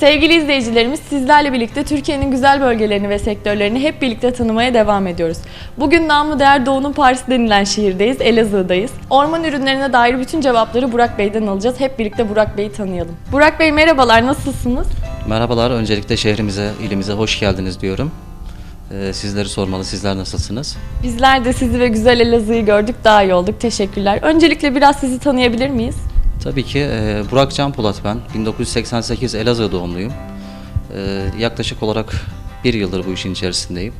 Sevgili izleyicilerimiz sizlerle birlikte Türkiye'nin güzel bölgelerini ve sektörlerini hep birlikte tanımaya devam ediyoruz. Bugün namı değer Doğu'nun Paris'i denilen şehirdeyiz, Elazığ'dayız. Orman ürünlerine dair bütün cevapları Burak Bey'den alacağız. Hep birlikte Burak Bey'i tanıyalım. Burak Bey merhabalar, nasılsınız? Merhabalar, öncelikle şehrimize, ilimize hoş geldiniz diyorum. Ee, sizleri sormalı, sizler nasılsınız? Bizler de sizi ve güzel Elazığ'ı gördük, daha iyi olduk. Teşekkürler. Öncelikle biraz sizi tanıyabilir miyiz? Tabii ki e, Burak Can Polat ben, 1988 Elazığ doğumluyum. Ee, yaklaşık olarak bir yıldır bu işin içerisindeyim.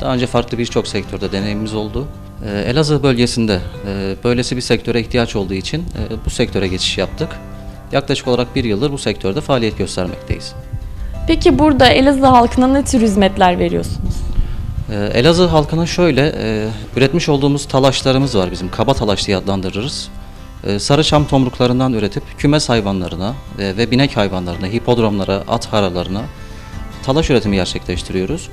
Daha önce farklı birçok sektörde deneyimimiz oldu. Ee, Elazığ bölgesinde e, böylesi bir sektöre ihtiyaç olduğu için e, bu sektöre geçiş yaptık. Yaklaşık olarak bir yıldır bu sektörde faaliyet göstermekteyiz. Peki burada Elazığ halkına ne tür hizmetler veriyorsunuz? Ee, Elazığ halkına şöyle, e, üretmiş olduğumuz talaşlarımız var bizim, kaba talaş diye adlandırırız. E, sarı çam tomruklarından üretip kümes hayvanlarına ve binek hayvanlarına, hipodromlara, at haralarına talaş üretimi gerçekleştiriyoruz.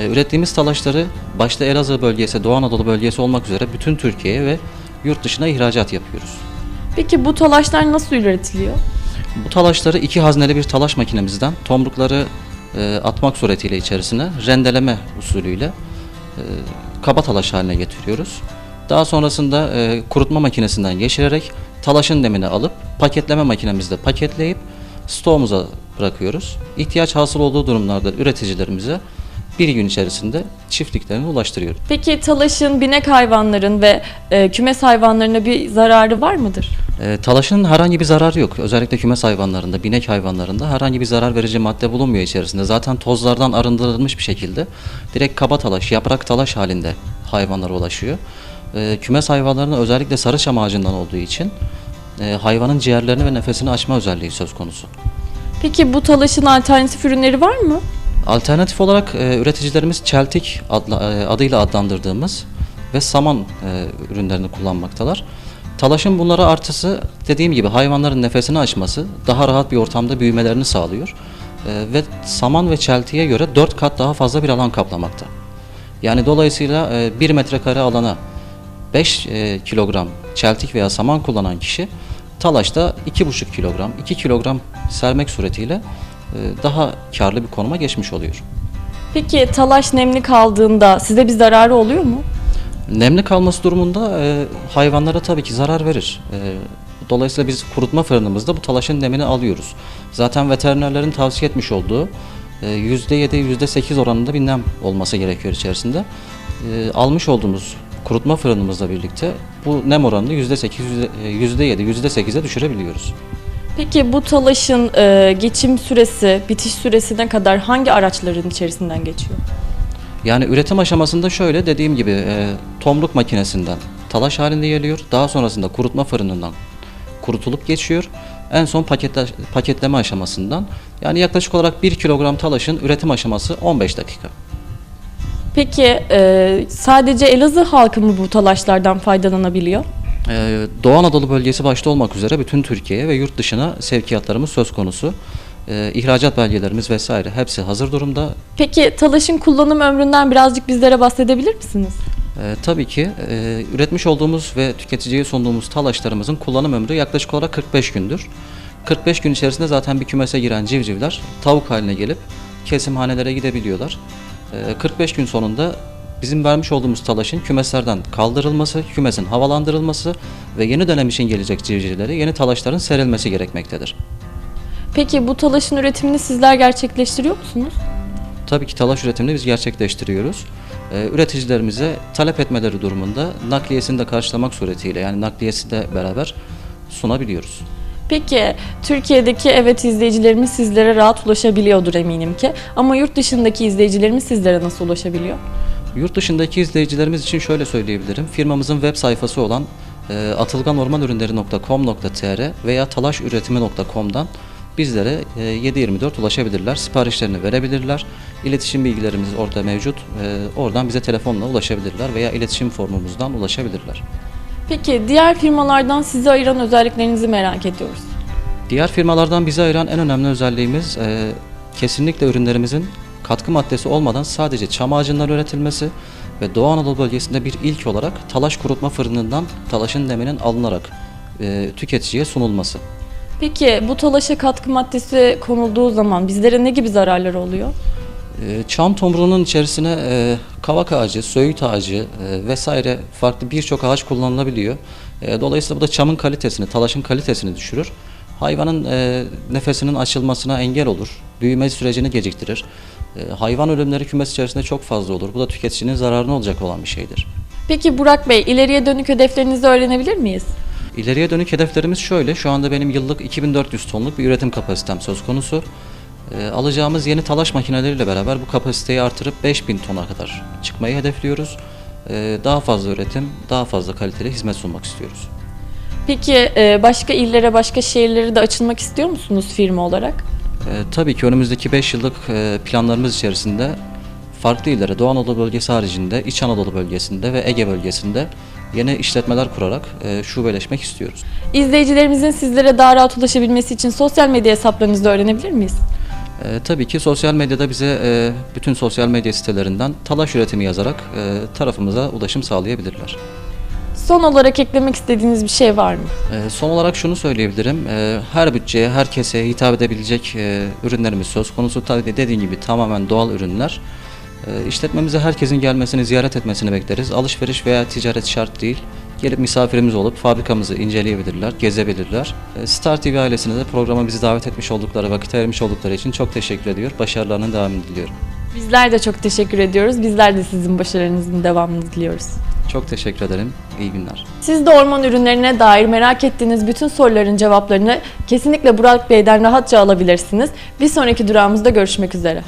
E, ürettiğimiz talaşları başta Elazığ bölgesi, Doğu Anadolu bölgesi olmak üzere bütün Türkiye'ye ve yurt dışına ihracat yapıyoruz. Peki bu talaşlar nasıl üretiliyor? Bu talaşları iki hazneli bir talaş makinemizden tomrukları e, atmak suretiyle içerisine rendeleme usulüyle kaba talaş haline getiriyoruz. Daha sonrasında e, kurutma makinesinden geçirerek talaşın nemini alıp paketleme makinemizde paketleyip stoğumuza bırakıyoruz. İhtiyaç hasıl olduğu durumlarda üreticilerimize bir gün içerisinde çiftliklerine ulaştırıyoruz. Peki talaşın binek hayvanların ve e, kümes hayvanlarına bir zararı var mıdır? E, talaşın herhangi bir zararı yok. Özellikle kümes hayvanlarında, binek hayvanlarında herhangi bir zarar verici madde bulunmuyor içerisinde. Zaten tozlardan arındırılmış bir şekilde direkt kaba talaş, yaprak talaş halinde hayvanlara ulaşıyor. E, kümes hayvanlarına özellikle sarı çam ağacından olduğu için e, hayvanın ciğerlerini ve nefesini açma özelliği söz konusu. Peki bu talaşın alternatif ürünleri var mı? Alternatif olarak e, üreticilerimiz çeltik adla, e, adıyla adlandırdığımız ve saman e, ürünlerini kullanmaktalar. Talaşın bunlara artısı dediğim gibi hayvanların nefesini açması, daha rahat bir ortamda büyümelerini sağlıyor. E, ve saman ve çeltiğe göre 4 kat daha fazla bir alan kaplamakta. Yani dolayısıyla 1 metrekare alana 5 e, kilogram çeltik veya saman kullanan kişi talaşta 2,5 kilogram, 2 kilogram sermek suretiyle e, daha karlı bir konuma geçmiş oluyor. Peki talaş nemli kaldığında size bir zararı oluyor mu? Nemli kalması durumunda e, hayvanlara tabii ki zarar verir. E, dolayısıyla biz kurutma fırınımızda bu talaşın nemini alıyoruz. Zaten veterinerlerin tavsiye etmiş olduğu e, %7, %8 oranında bir nem olması gerekiyor içerisinde. E, almış olduğumuz kurutma fırınımızla birlikte bu nem oranını %8, %7, %8'e düşürebiliyoruz. Peki bu talaşın e, geçim süresi, bitiş süresine kadar hangi araçların içerisinden geçiyor? Yani üretim aşamasında şöyle dediğim gibi e, tomruk makinesinden talaş halinde geliyor. Daha sonrasında kurutma fırınından kurutulup geçiyor. En son paketle, paketleme aşamasından yani yaklaşık olarak 1 kilogram talaşın üretim aşaması 15 dakika. Peki e, sadece Elazığ halkı mı bu talaşlardan faydalanabiliyor? Ee, Doğu Anadolu bölgesi başta olmak üzere bütün Türkiye'ye ve yurt dışına sevkiyatlarımız söz konusu. Ee, ihracat belgelerimiz vesaire hepsi hazır durumda. Peki talaşın kullanım ömründen birazcık bizlere bahsedebilir misiniz? Ee, tabii ki e, üretmiş olduğumuz ve tüketiciye sunduğumuz talaşlarımızın kullanım ömrü yaklaşık olarak 45 gündür. 45 gün içerisinde zaten bir kümese giren civcivler tavuk haline gelip kesimhanelere gidebiliyorlar. Ee, 45 gün sonunda bizim vermiş olduğumuz talaşın kümeslerden kaldırılması, kümesin havalandırılması ve yeni dönem için gelecek civcivlere yeni talaşların serilmesi gerekmektedir. Peki bu talaşın üretimini sizler gerçekleştiriyor musunuz? Tabii ki talaş üretimini biz gerçekleştiriyoruz. Ee, üreticilerimize talep etmeleri durumunda nakliyesini de karşılamak suretiyle yani nakliyesi de beraber sunabiliyoruz. Peki Türkiye'deki evet izleyicilerimiz sizlere rahat ulaşabiliyordur eminim ki. Ama yurt dışındaki izleyicilerimiz sizlere nasıl ulaşabiliyor? Yurt dışındaki izleyicilerimiz için şöyle söyleyebilirim. Firmamızın web sayfası olan e, atılganormanürünleri.com.tr veya talaşüretimi.com'dan bizlere e, 7/24 ulaşabilirler. Siparişlerini verebilirler. İletişim bilgilerimiz orada mevcut. E, oradan bize telefonla ulaşabilirler veya iletişim formumuzdan ulaşabilirler. Peki diğer firmalardan sizi ayıran özelliklerinizi merak ediyoruz. Diğer firmalardan bizi ayıran en önemli özelliğimiz e, kesinlikle ürünlerimizin katkı maddesi olmadan sadece çam ağacından üretilmesi ve Doğu Anadolu bölgesinde bir ilk olarak talaş kurutma fırınından talaşın neminin alınarak e, tüketiciye sunulması. Peki bu talaşa katkı maddesi konulduğu zaman bizlere ne gibi zararlar oluyor? E, Çam tomruğunun içerisine e, kavak ağacı, söğüt ağacı e, vesaire farklı birçok ağaç kullanılabiliyor. E, Dolayısıyla bu da çamın kalitesini, talaşın kalitesini düşürür. Hayvanın e, nefesinin açılmasına engel olur. Büyüme sürecini geciktirir. E, Hayvan ölümleri kümes içerisinde çok fazla olur. Bu da tüketicinin zararına olacak olan bir şeydir. Peki Burak Bey, ileriye dönük hedeflerinizi öğrenebilir miyiz? İleriye dönük hedeflerimiz şöyle. Şu anda benim yıllık 2400 tonluk bir üretim kapasitem söz konusu. E, alacağımız yeni talaş makineleriyle beraber bu kapasiteyi artırıp 5000 tona kadar çıkmayı hedefliyoruz. E, daha fazla üretim, daha fazla kaliteli hizmet sunmak istiyoruz. Peki e, başka illere, başka şehirlere de açılmak istiyor musunuz firma olarak? E, tabii ki önümüzdeki 5 yıllık e, planlarımız içerisinde farklı illere, Doğu Anadolu bölgesi haricinde, İç Anadolu bölgesinde ve Ege bölgesinde yeni işletmeler kurarak e, şubeleşmek istiyoruz. İzleyicilerimizin sizlere daha rahat ulaşabilmesi için sosyal medya hesaplarınızı öğrenebilir miyiz? E, tabii ki sosyal medyada bize e, bütün sosyal medya sitelerinden talaş üretimi yazarak e, tarafımıza ulaşım sağlayabilirler. Son olarak eklemek istediğiniz bir şey var mı? E, son olarak şunu söyleyebilirim. E, her bütçeye, herkese hitap edebilecek e, ürünlerimiz söz konusu. Tabii dediğim gibi tamamen doğal ürünler. E, işletmemize herkesin gelmesini, ziyaret etmesini bekleriz. Alışveriş veya ticaret şart değil. Gelip misafirimiz olup fabrikamızı inceleyebilirler, gezebilirler. E, Star TV ailesine de programa bizi davet etmiş oldukları, vakit ayırmış oldukları için çok teşekkür ediyor. Başarılarının devamını diliyorum. Bizler de çok teşekkür ediyoruz. Bizler de sizin başarınızın devamını diliyoruz. Çok teşekkür ederim. İyi günler. Siz de orman ürünlerine dair merak ettiğiniz bütün soruların cevaplarını kesinlikle Burak Bey'den rahatça alabilirsiniz. Bir sonraki durağımızda görüşmek üzere.